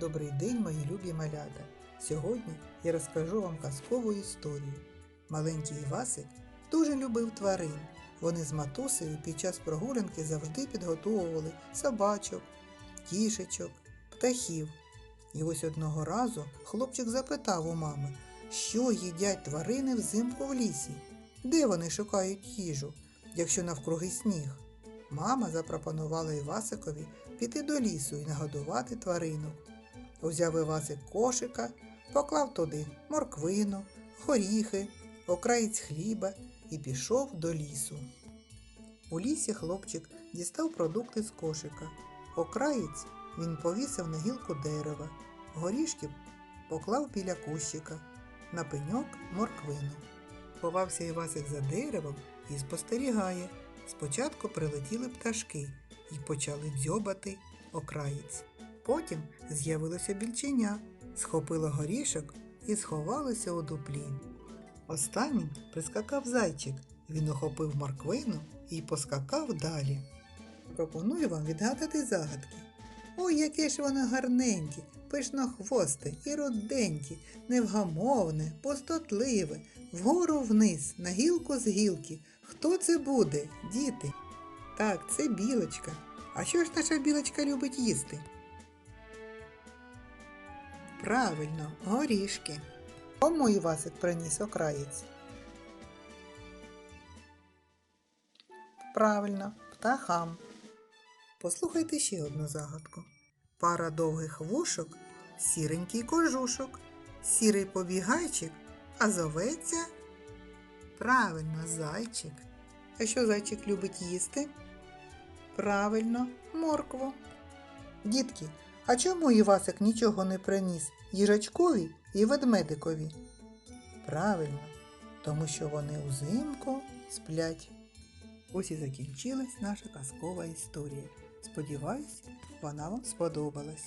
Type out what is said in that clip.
Добрий день, мої любі малята! Сьогодні я розкажу вам казкову історію. Маленький Івасик дуже любив тварин. Вони з матусею під час прогулянки завжди підготовували собачок, кішечок, птахів. І ось одного разу хлопчик запитав у мами, що їдять тварини взимку в лісі, де вони шукають їжу, якщо навкруги сніг. Мама запропонувала Івасикові піти до лісу і нагодувати тваринок. Взяв Івасик кошика, поклав туди морквину, горіхи, окраєць хліба і пішов до лісу. У лісі хлопчик дістав продукти з кошика. Окраєць він повісив на гілку дерева, горішки поклав біля кущика, на пеньок морквину. Ховався Івасик за деревом і спостерігає. Спочатку прилетіли пташки і почали дзьобати окраєць. Потім з'явилося більченя, схопило горішок і сховалося у дуплі. Останнім прискакав зайчик. Він охопив морквину і поскакав далі. Пропоную вам відгадати загадки. Ой, яке ж воно гарненьке, пишнохвосте і руденьке, невгамовне, пустотливе, вгору вниз, на гілку з гілки. Хто це буде, діти? Так, це білочка. А що ж наша білочка любить їсти? Правильно, горішки. Кому Івасик приніс окраєць? Правильно, птахам. Послухайте ще одну загадку. Пара довгих вушок, сіренький кожушок, сірий побігайчик, а зоветься Правильно, зайчик. А що зайчик любить їсти? Правильно, моркву. Дітки, а чому Івасик нічого не приніс їжачкові і ведмедикові? Правильно, тому що вони узимку сплять. Ось і закінчилась наша казкова історія. Сподіваюсь, вона вам сподобалась.